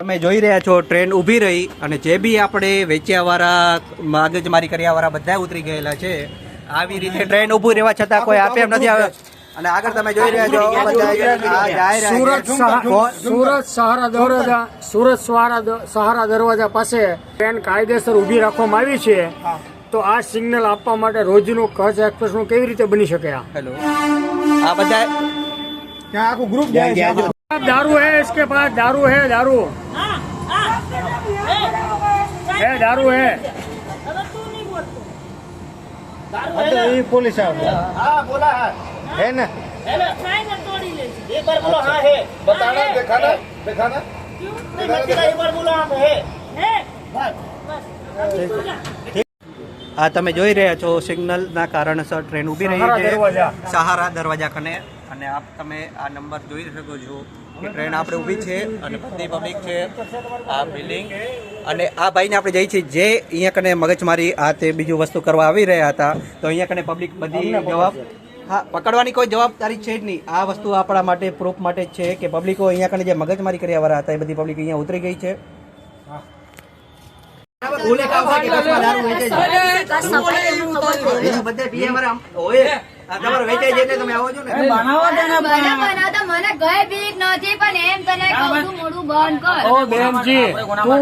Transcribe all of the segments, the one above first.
તમે જોઈ રહ્યા છો ટ્રેન ઊભી રહી અને જે બી આપણે વેચ્યાવાળા માગજમારી કર્યાવાળા બધા ઉતરી ગયેલા છે આવી રીતે ટ્રેન ઊભું રહેવા છતાં કોઈ આપે એમ નથી આવ્યો અને આગળ તમે જોઈ રહ્યા છો બધા સુરત સુરત સહારા દરવાજા સુરત સહારા દરવાજા પાસે ટ્રેન કાયદેસર ઊભી રાખવામાં આવી છે. તો આ સિગ્નલ આપવા માટે રોજનું કચ્છ એક્સપ્રેસનું કેવી રીતે બની શકે આ? હેલો આ બધા दारू है इसके पास दारू है दारू है दारू है अगर तू नहीं बोलतो पुलिस હા બોલા હા है ना काय ना तोड़ी ले एक बार बोलो हाँ है बताना दिखाना दिखाना क्यों नहीं बचेगा एक बार बोलो हाँ है है बस बस अभी तू जा આ તમે જોઈ રહ્યા છો સિગ્નલના કારણસર ટ્રેન ઊભી રહી સહારા છે દરવાજા. સહારા દરવાજા કને અને આપ તમે આ નંબર જોઈ શકો છો કે ટ્રેન આપણે ઊભી છે અને બધી પબ્લિક છે આ બિલ્ડિંગ અને આ ભાઈને આપણે જઈએ છીએ જે અહીંયા કને મગજમારી આ તે બીજું વસ્તુ કરવા આવી રહ્યા હતા તો અહીંયા કને પબ્લિક બધી જવાબ હા પકડવાની કોઈ જવાબદારી છે જ નહીં આ વસ્તુ આપણા માટે પ્રૂફ માટે જ છે કે પબ્લિકો અહીંયા કને જે મગજમારી કર્યા આવ્યા હતા એ બધી પબ્લિક અહીંયા ઉતરી ગઈ છે હા કામ કે બસ દારૂ વેચે છે બધે પીએ મારે આ તમારે વેચાય છે તમે આવો છો ને મને બનાવતા મને ગઈ બીક નથી પણ એમ તને કહું છું બંધ કર ઓ બેનજી તું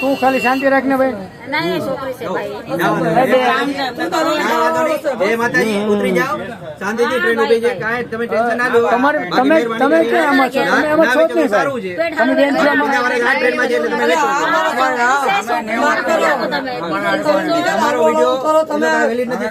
તું ખાલી શાંતિ રાખ ને ભાઈ છોકરી છે ભાઈ માતાજી ઉતરી જાઓ શાંતિથી ટ્રેન છે કાંઈ તમે ટેન્શન ના લો તમારે બાકી તમે આમાં છો છો સારું છે બેન છો આ તમે તમારો વીડિયો તમે વેલિડ નથી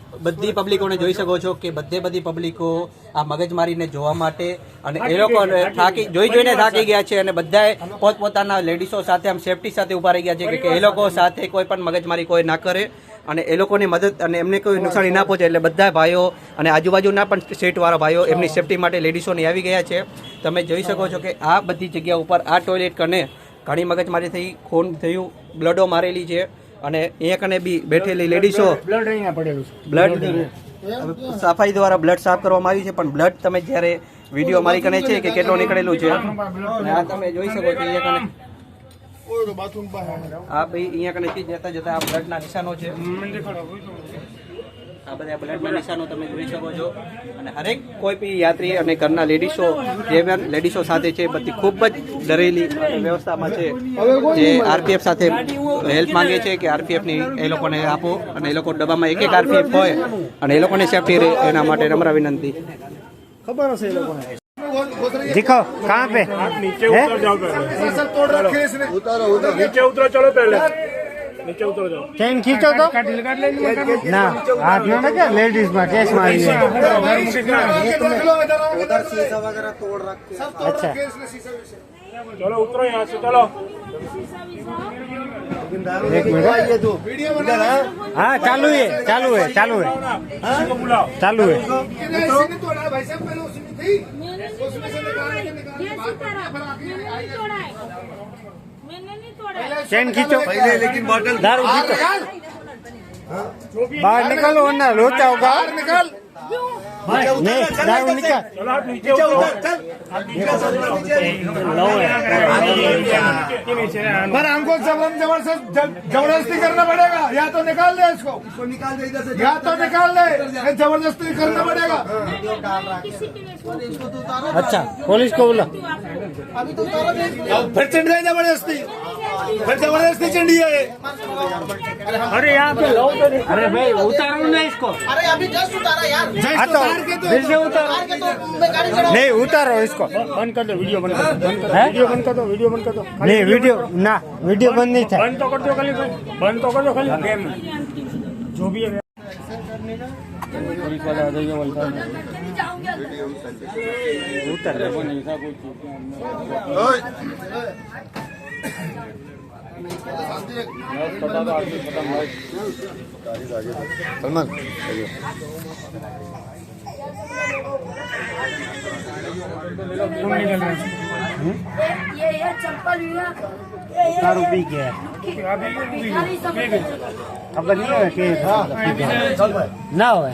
બધી પબ્લિકોને જોઈ શકો છો કે બધે બધી પબ્લિકો આ મગજમારીને જોવા માટે અને એ લોકો થાકી જોઈ જોઈને થાકી ગયા છે અને બધાએ પોતપોતાના લેડીઝો સાથે આમ સેફટી સાથે ઊભા રહી ગયા છે કે- કે એ લોકો સાથે. કોઈ પણ મગજમારી કોઈ ના કરે અને એ લોકોની મદદ અને એમને કોઈ નુકસાની ના પહોંચે એટલે બધા ભાઈઓ અને આજુબાજુના પણ સ્ટેટવાળા ભાઈઓ એમની સેફટી માટે લેડીઝોની આવી ગયા છે. તમે જોઈ શકો છો કે આ બધી જગ્યા ઉપર આ ટોયલેટ કને ઘણી મગજમારી થઈ ખૂન થયું બ્લડો મારેલી છે. અને અહીંયા કને બી બેઠેલી લેડીઝો બ્લડ અહીંયા પડેલું છે. બ્લડ સફાઈ દ્વારા બ્લડ સાફ કરવામાં આવ્યું છે પણ બ્લડ તમે જ્યારે વીડિયો મારી કને છે કે કેટલો નીકળેલું છે? આ તમે જોઈ શકો છો અહીંયા કને આ ભાઈ અહીંયા કને જતા જતા આ બ્લડના નિશાનો છે. આ બધા બ્લડના નિશાનો તમે જોઈ શકો છો અને હરેક કોઈ બી યાત્રી અને ઘરના લેડીઝો જે પણ લેડીઝો સાથે છે બધી ખૂબ જ ડરેલી વ્યવસ્થામાં છે જે આરપીએફ સાથે હેલ્પ માંગે છે કે આરપીએફ ની એ લોકોને આપો અને એ લોકો ડબ્બામાં એક એક આરપીએફ હોય અને એ લોકોને સેફટી રહે એના માટે નમ્ર વિનંતી दिखो कहाँ पे नीचे उतर जाओ पहले नीचे उतरो चलो पहले नीचे उतर जाओ चेन ચેન ખીચો તો? ના હાથમાં કે લેડીઝમાં કેસમાં અચ્છા. ચલો હા? ચાલુ ચાલુ હે ચાલુ હે ચાલુ હે चेन खींचो। लेकिन बॉटल दारू खींचो। बाहर निकालो वरना लोचा होगा नहीं दारू निकाल। चलो। आप नीचे पर हमको जबरन ज़बरदस्त ज़बरदस्ती करना पड़ेगा। या तो निकाल दे इसको। इसको निकाल दे इधर से। या तो निकाल दे ज़बरदस्ती करना पड़ेगा। किसी के लिए इसको अच्छा पुलिस को बोला। फिर चढ़ जाए ज़बरदस्ती। फिर ज़बरदस्ती चंडी है अरे यहाँ पे लो तो अरे भाई उतारो ना इसको। अरे अभी जस्ट उतारा यार। जस्ट उतार के तो फिर से उतारो। तो नहीं उतारो इसको। बंद कर दो वीडियो बंद कर दो वीडियो बंद कर दो वीडियो बंद कर दो। नहीं वीडियो ना वीडियो बंद नहीं था। बंद तो कर दो खाली बंद तो कर दो खाली। गेम जो भी है। पुलिस वाला आ जाइए बोलता है उतर ऐसा कुछ સલમાન રૂપી કે ખબર નહીં હોય ના હોય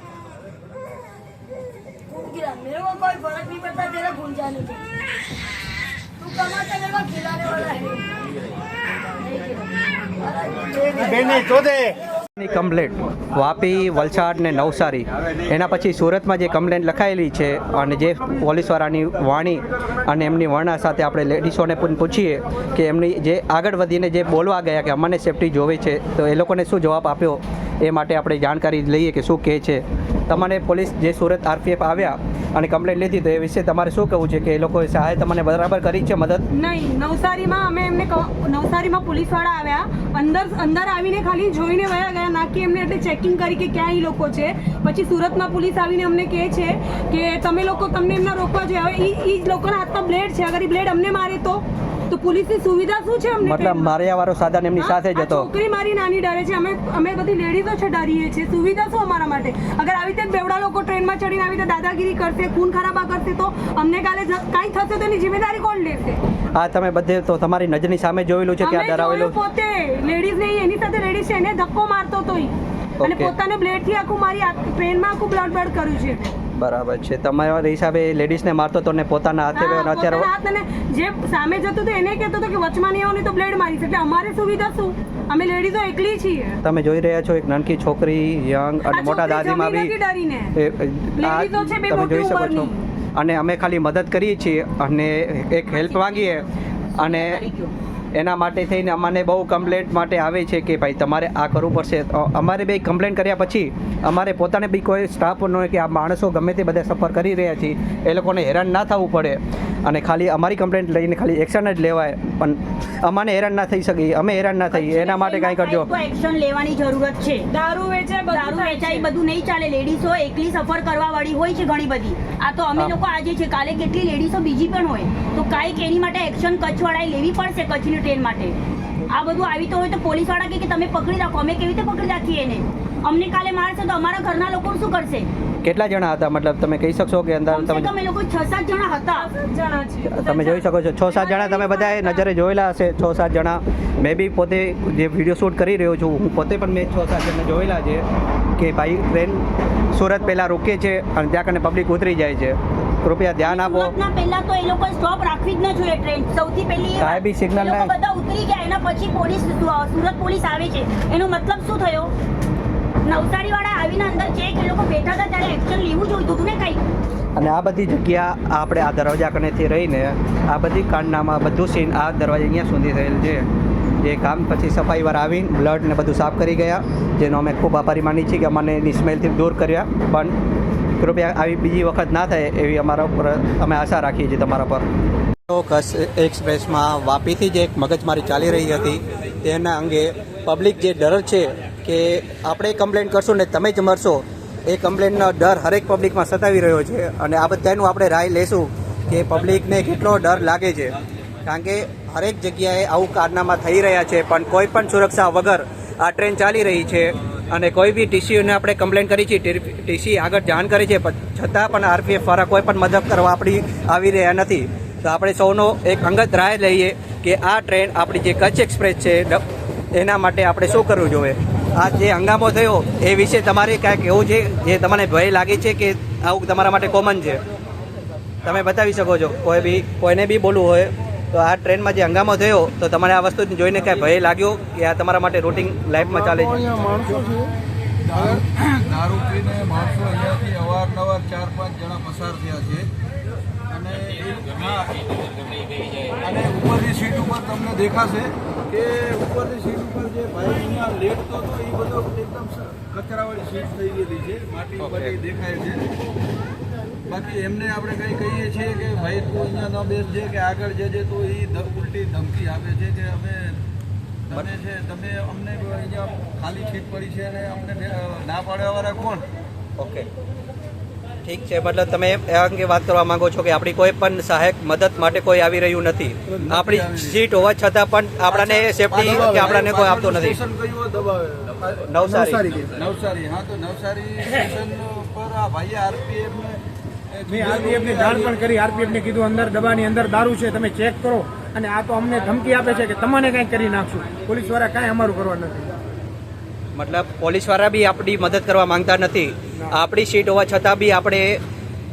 गिरा मेरे को कोई फर्क नहीं पड़ता तेरा घूम जाने के तू कमाता मेरे को खिलाने वाला है नहीं खिला બેને ચોદે ની કમ્પ્લેન્ટ વાપી વલસાડ ને નવસારી એના પછી સુરતમાં જે કમ્પ્લેન્ટ લખાયેલી છે અને જે પોલીસવાળાની વાણી અને એમની વર્ણા સાથે આપણે લેડીસોને પણ પૂછીએ કે એમની જે આગળ વધીને જે બોલવા ગયા કે અમને સેફટી જોવે છે તો એ લોકોને શું જવાબ આપ્યો એ માટે આપણે જાણકારી લઈએ કે શું કહે છે તમને પોલીસ જે સુરત આરપીએફ આવ્યા અને કમ્પ્લેન લીધી તો એ વિશે તમારે શું કહેવું છે કે એ લોકોએ સહાય તમને બરાબર કરી છે મદદ? નહીં નવસારીમાં અમે એમને નવસારીમાં પોલીસવાળા આવ્યા અંદર અંદર આવીને ખાલી જોઈને વયા ગયા ના કે એમને એટલે ચેકિંગ કરી કે ક્યાં એ લોકો છે. પછી સુરતમાં પોલીસ આવીને અમને કહે છે કે તમે લોકો તમને એમના રોકવા જોઈએ. હવે એ જ લોકોના હાથમાં બ્લેડ છે. અગર એ બ્લેડ અમને મારે તો તો પોલીસની સુવિધા શું છે અમને મતલબ માર્યા વાળો સાધન એમની સાથે જ હતો. છોકરી મારી નાની ડરે છે. અમે અમે બધી લેડીઝો છે ડરીએ છીએ. સુવિધા શું અમારા માટે? અગર આવી રીતે બેવડા લોકો ટ્રેનમાં ચડીને આવી રીતે દાદાગીરી કરશે ખૂન ખરાબા કરશે તો અમને કાલે કાંઈ થશે તો એની જિમ્મેદારી કોણ લેશે? આ તમે બધે તો તમારી નજરની સામે જોયેલું છે કે આ ડરાવેલું પોતે. લેડીઝ નહીં એની સાથે લેડીઝ છે એને ધક્કો મારતો તો અને પોતાને બ્લેડથી આખું મારી ટ્રેનમાં આખું બ્લડ બ્લડ કર્યું છે. બરાબર છે. તમારા હિસાબે લેડીઝને મારતો તો ને પોતાના હાથે અત્યારે જે સામે જતું હતું એને કહેતો હતો કે વચમાં નહીં આવવાની તો બ્લેડ મારીશ. એટલે અમારે સુવિધા શું? અમે લેડીઝો એકલી છીએ. તમે જોઈ રહ્યા છો એક નાનકી છોકરી યંગ અને મોટા દાદીમાં બી તમે જોઈ શકો છો. અને અમે ખાલી મદદ કરીએ છીએ અને એક હેલ્પ માંગીએ અને એના માટે થઈને અમને બહુ કમ્પ્લેન્ટ માટે આવે છે કે ભાઈ તમારે આ કરવું પડશે. અમારે બે કમ્પ્લેન કર્યા પછી અમારે પોતાને બી કોઈ સ્ટાફ ન હોય કે આ માણસો ગમે તે બધા સફર કરી રહ્યા છીએ એ લોકોને હેરાન ના થવું પડે. અને ખાલી અમારી કમ્પ્લેન્ટ લઈને ખાલી એક્શન જ લેવાય. પણ અમને હેરાન ના થઈ શકીએ અમે હેરાન ના થઈએ. એના માટે કાંઈ કરજો. એક્શન લેવાની જરૂરત છે? દારૂ વેચે દારૂ વેચાય બધું નહીં ચાલે. લેડીઝો એકલી સફર કરવા વાળી હોય છે ઘણી બધી. આ તો અમે. લોકો આજે છે કાલે કેટલી લેડીઝો બીજી પણ હોય. તો કાંઈક એની માટે એક્શન કચ્છવાળાએ લેવી પડશે કચ્છની ટ્રેન માટે. આ બધું આવી તો હોય તો પોલીસવાળા કહે કે તમે પકડી રાખો અમે કેવી રીતે પકડી રાખીએ એને? અમને કાલે મારશે તો અમારા ઘરના લોકો શું કરશે? કેટલા જણા હતા? મતલબ તમે કહી શકશો કે અંદર તમે તમે લોકો છ સાત જણા હતા. તમે જોઈ શકો છો છ સાત જણા તમે બધાએ નજરે જોયેલા હશે. છ સાત જણા. મેં બી પોતે જે વીડિયો શૂટ કરી રહ્યો છું હું પોતે પણ મેં છ સાત જણા જોયેલા છે કે ભાઈ ટ્રેન સુરત પહેલાં રોકે છે અને ત્યાં કને પબ્લિક ઉતરી જાય છે. કૃપયા ધ્યાન આપો. પહેલા તો એ લોકો સ્ટોપ રાખવી જ ન જોઈએ ટ્રેન સૌથી પહેલી એ કાંઈ બી વાત. signal ના- બધા ઉતરી ગયા એના પછી પોલીસ સુરત પોલીસ આવે છે. એનો મતલબ શું થયો? નવસારી વાળા આવીને અંદર ચેક એ લોકો બેઠા હતા ત્યારે એક્શન લેવું જોઈતું હતું ને કઈ? અને આ બધી જગ્યા આપણે આ દરવાજા કનેથી રહીને આ બધી કાંડનામાં બધું સીન આ દરવાજા અહીંયા સુધી થયેલ છે. જે કામ પછી સફાઈવાર આવીને બ્લડ ને બધું સાફ કરી ગયા જેનો અમે ખૂબ આભારી માની છીએ કે અમને એની સ્મેલથી દૂર કર્યા. પણ કૃપયા આવી બીજી વખત ના થાય એવી અમારા ઉપર અમે આશા રાખીએ છીએ તમારા પર. કચ્છ એક્સપ્રેસમાં વાપીથી જે એક મગજમારી ચાલી રહી હતી, તેના અંગે પબ્લિક જે ડર છે કે આપણે કમ્પ્લેન કરશું ને તમે જ મરશો, એ કમ્પ્લેનનો ડર હરેક પબ્લિકમાં સતાવી રહ્યો છે અને આ બધાનું આપણે રાય લેશું કે પબ્લિકને કેટલો ડર લાગે છે. કારણ કે હરેક જગ્યાએ આવું કારનામા થઈ રહ્યા છે, પણ કોઈ પણ સુરક્ષા વગર આ ટ્રેન ચાલી રહી છે. અને કોઈ બી ટીસીઓને આપણે કમ્પ્લેન કરી છે ટીસી આગળ જાણ કરી છે છતાં પણ આરપીએફ દ્વારા કોઈ પણ મદદ કરવા આપણી, આવી રહ્યા નથી. તો આપણે સૌનો એક અંગત રાય લઈએ કે આ ટ્રેન આપણી જે કચ્છ એક્સપ્રેસ છે એના માટે આપણે શું કરવું જોઈએ? આ જે હંગામો થયો, એ વિશે તમારે કાંઈક એવું છે, જે તમને ભય લાગે છે કે આવું તમારા માટે કોમન છે? તમે બતાવી શકો છો, કોઈ બી, કોઈને બી બોલવું હોય તો આ ટ્રેનમાં જે હંગામો થયો તો તમારે આ વસ્તુ જોઈને કાંઈ ભય લાગ્યો કે આ તમારા માટે રૂટિન લાઈફમાં ચાલે છે? માણસો છે. દારૂ દારૂ પીને માણસો અહીંયાથી અવારનવાર ચાર પાંચ જણા પસાર થયા છે. અને અને ઉપરની સીટ ઉપર તમને દેખાશે કે ઉપરની સીટ ઉપર જે ભાઈ અહીંયા લેટ તો હતો એ બધો એકદમ કચરાવાળી સીટ થઈ ગયેલી છે. માટી બધી દેખાય છે. બાકી એમને આપણે કંઈ કહીએ છીએ કે ભાઈ તું અહીંયા ન બેસજે કે આગળ જજે તો એ ઉલટી ધમકી આપે છે કે અમે તમે છે તમે અમને અહીંયા ખાલી સીટ પડી છે અને અમને ના પાડવાવાળા કોણ ઓકે ઠીક છે મતલબ તમે એ અંગે વાત કરવા માંગો છો કે આપણી કોઈ પણ સહાયક મદદ માટે કોઈ આવી રહ્યું નથી આપણી સીટ હોવા છતાં પણ આપણાને સેફટી કે આપણાને કોઈ આપતો નથી નવસારી નવસારી હા તો નવસારી સ્ટેશન પર આ ભાઈએ આરપીએફ મેં આરપીએફની જાણ પણ કરી. આરપીએફ ને કીધું અંદર ડબ્બાની અંદર દારૂ છે તમે ચેક કરો. અને આ તો અમને ધમકી આપે છે કે તમને કંઈક કરી નાખશું. પોલીસવાળા કાંઈ અમારું કરવા નથી. મતલબ પોલીસવાળા બી આપણી મદદ કરવા માંગતા નથી. આપણી સીટ હોવા છતાં બી આપણે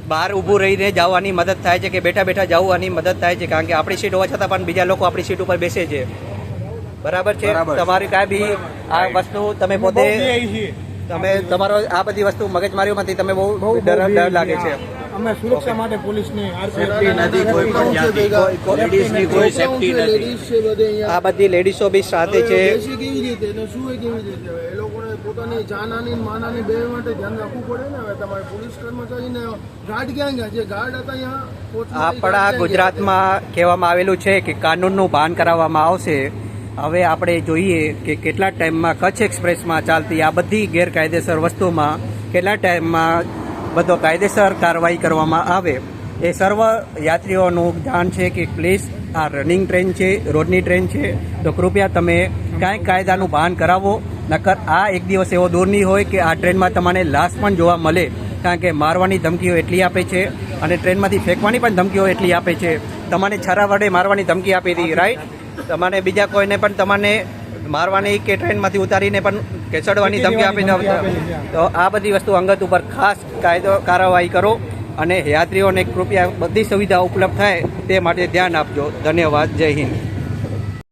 બહાર ઊભું રહીને જવાની મદદ થાય છે કે બેઠા બેઠા જવાની મદદ થાય છે. કારણ કે આપણી સીટ હોવા છતાં પણ બીજા લોકો આપણી સીટ ઉપર બેસે છે. બરાબર છે? તમારી કાંઈ બી આ વસ્તુ તમે પોતે તમે તમારો આ બધી વસ્તુ મગજમારીઓમાંથી તમે બહુ ડર ડર લાગે છે. અમે સુરક્ષા માટે પોલીસની કોઈ સેફટી નથી. આ બધી લેડીઝો બી સાથે છે. કેવી રીતે શું કેવી રીતે એ લોકોને પોતાની જાનાની માનાની બે માટે ધ્યાન રાખવું પડે ને? હવે તમારે પોલીસ કર્મચારીને ગાર્ડ ક્યાં ગયા? જે ગાર્ડ હતા અહીંયા આપણા? ગુજરાતમાં કહેવામાં આવેલું છે કે કાનૂનનું ભાન કરાવવામાં આવશે. હવે આપણે જોઈએ કે કેટલા ટાઈમમાં કચ્છ એક્સપ્રેસમાં ચાલતી આ બધી ગેરકાયદેસર વસ્તુમાં કેટલા ટાઈમમાં બધો કાયદેસર કાર્યવાહી કરવામાં આવે. એ સર્વ યાત્રીઓનું જાણ છે કે પ્લીઝ આ રનિંગ ટ્રેન છે રોડની ટ્રેન છે. તો કૃપયા તમે કાંઈક કાયદાનું ભાન કરાવો. નકર આ એક દિવસ એવો દૂર નહીં હોય કે આ ટ્રેનમાં તમને લાશ પણ જોવા મળે. કારણ કે મારવાની ધમકીઓ એટલી આપે છે અને ટ્રેનમાંથી ફેંકવાની પણ ધમકીઓ એટલી આપે છે. તમને છરા વડે મારવાની ધમકી આપી હતી રાઈટ તમારે બીજા કોઈને પણ તમને મારવાની કે ટ્રેનમાંથી ઉતારીને પણ કેસડવાની ધમકી આપીને તો આ બધી વસ્તુ અંગત ઉપર ખાસ કાયદો કાર્યવાહી કરો અને યાત્રીઓને કૃપયા બધી સુવિધા ઉપલબ્ધ થાય તે માટે ધ્યાન આપજો. ધન્યવાદ. જય હિન્દ.